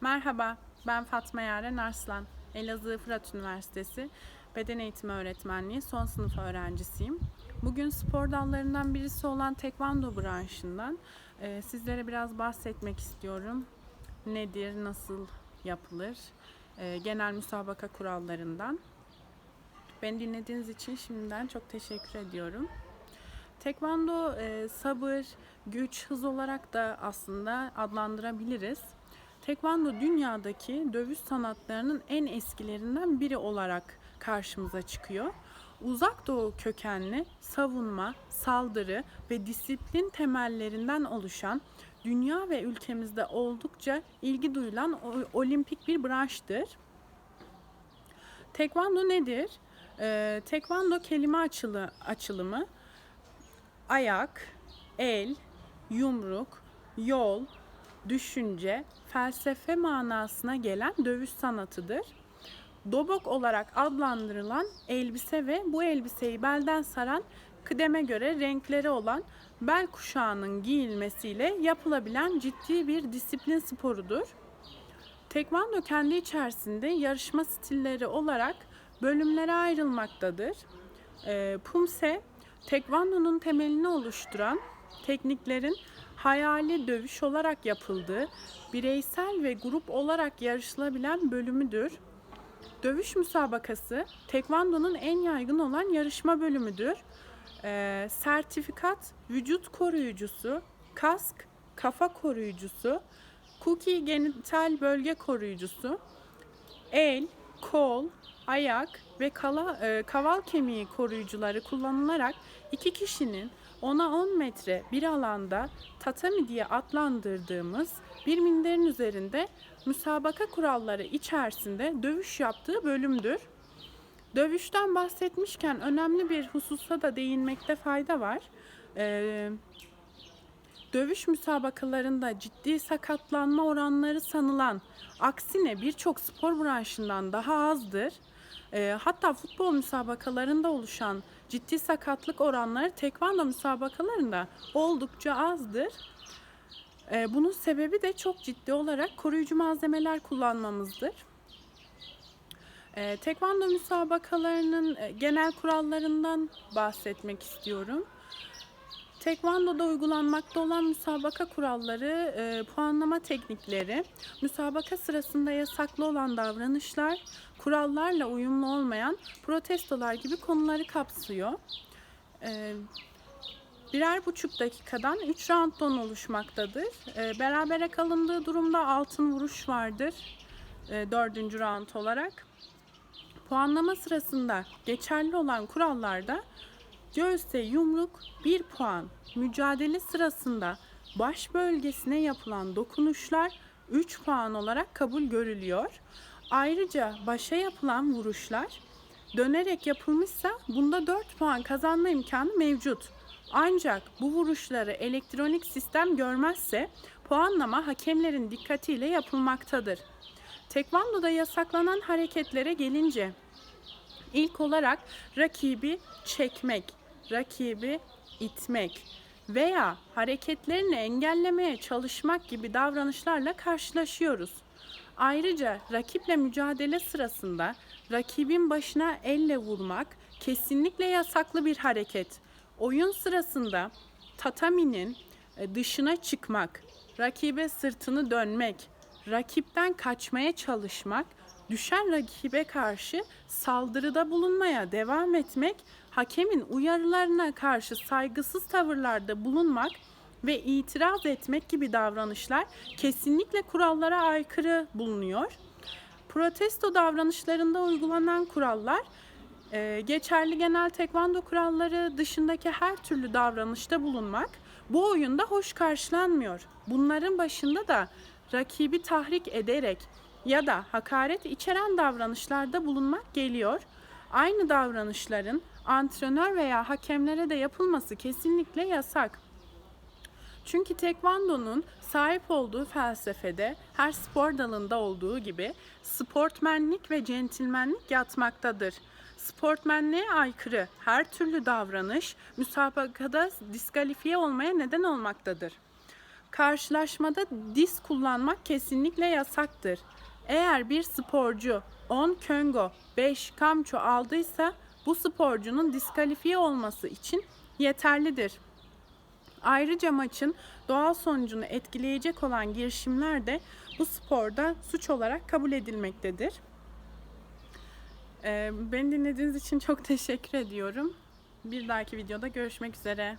Merhaba, ben Fatma Yaren Arslan. Elazığ Fırat Üniversitesi Beden Eğitimi Öğretmenliği son sınıf öğrencisiyim. Bugün spor dallarından birisi olan tekvando branşından e, sizlere biraz bahsetmek istiyorum. Nedir, nasıl yapılır, e, genel müsabaka kurallarından. Beni dinlediğiniz için şimdiden çok teşekkür ediyorum. Tekvando e, sabır, güç, hız olarak da aslında adlandırabiliriz. Tekvando dünyadaki dövüş sanatlarının en eskilerinden biri olarak karşımıza çıkıyor. Uzak Doğu kökenli savunma, saldırı ve disiplin temellerinden oluşan dünya ve ülkemizde oldukça ilgi duyulan olimpik bir branştır. Tekvando nedir? Ee, tekvando kelime açılı, açılımı ayak, el, yumruk, yol, düşünce, felsefe manasına gelen dövüş sanatıdır. Dobok olarak adlandırılan elbise ve bu elbiseyi belden saran kıdeme göre renkleri olan bel kuşağının giyilmesiyle yapılabilen ciddi bir disiplin sporudur. Tekvando kendi içerisinde yarışma stilleri olarak bölümlere ayrılmaktadır. Pumse, Tekvando'nun temelini oluşturan tekniklerin hayali dövüş olarak yapıldığı, bireysel ve grup olarak yarışılabilen bölümüdür. Dövüş müsabakası, Tekvando'nun en yaygın olan yarışma bölümüdür. Ee, sertifikat, vücut koruyucusu, kask, kafa koruyucusu, cookie genital bölge koruyucusu, el, kol, ayak ve kala, e, kaval kemiği koruyucuları kullanılarak iki kişinin 10'a 10 metre bir alanda tatami diye adlandırdığımız bir minderin üzerinde müsabaka kuralları içerisinde dövüş yaptığı bölümdür. Dövüşten bahsetmişken önemli bir hususa da değinmekte fayda var. Ee, dövüş müsabakalarında ciddi sakatlanma oranları sanılan aksine birçok spor branşından daha azdır. Ee, hatta futbol müsabakalarında oluşan ciddi sakatlık oranları tekvando müsabakalarında oldukça azdır. Ee, bunun sebebi de çok ciddi olarak koruyucu malzemeler kullanmamızdır. Ee, tekvando müsabakalarının e, genel kurallarından bahsetmek istiyorum. Tekvando'da uygulanmakta olan müsabaka kuralları, e, puanlama teknikleri, müsabaka sırasında yasaklı olan davranışlar, kurallarla uyumlu olmayan protestolar gibi konuları kapsıyor. E, birer buçuk dakikadan 3 rounddan oluşmaktadır. E, berabere kalındığı durumda altın vuruş vardır e, dördüncü round olarak. Puanlama sırasında geçerli olan kurallarda Göğüste yumruk 1 puan. Mücadele sırasında baş bölgesine yapılan dokunuşlar 3 puan olarak kabul görülüyor. Ayrıca başa yapılan vuruşlar dönerek yapılmışsa bunda 4 puan kazanma imkanı mevcut. Ancak bu vuruşları elektronik sistem görmezse puanlama hakemlerin dikkatiyle yapılmaktadır. Tekvando'da yasaklanan hareketlere gelince İlk olarak rakibi çekmek, rakibi itmek veya hareketlerini engellemeye çalışmak gibi davranışlarla karşılaşıyoruz. Ayrıca rakiple mücadele sırasında rakibin başına elle vurmak kesinlikle yasaklı bir hareket. Oyun sırasında tataminin e, dışına çıkmak, rakibe sırtını dönmek, rakipten kaçmaya çalışmak, düşen rakibe karşı saldırıda bulunmaya devam etmek, hakemin uyarılarına karşı saygısız tavırlarda bulunmak ve itiraz etmek gibi davranışlar kesinlikle kurallara aykırı bulunuyor. Protesto davranışlarında uygulanan kurallar e, geçerli genel tekvando kuralları dışındaki her türlü davranışta bulunmak bu oyunda hoş karşılanmıyor. Bunların başında da rakibi tahrik ederek ya da hakaret içeren davranışlarda bulunmak geliyor. Aynı davranışların antrenör veya hakemlere de yapılması kesinlikle yasak. Çünkü tekvandonun sahip olduğu felsefede her spor dalında olduğu gibi sportmenlik ve centilmenlik yatmaktadır. Sportmenliğe aykırı her türlü davranış müsabakada diskalifiye olmaya neden olmaktadır. Karşılaşmada diz kullanmak kesinlikle yasaktır. Eğer bir sporcu 10 köngo, 5 kamço aldıysa bu sporcunun diskalifiye olması için yeterlidir. Ayrıca maçın doğal sonucunu etkileyecek olan girişimler de bu sporda suç olarak kabul edilmektedir. Ee, beni dinlediğiniz için çok teşekkür ediyorum. Bir dahaki videoda görüşmek üzere.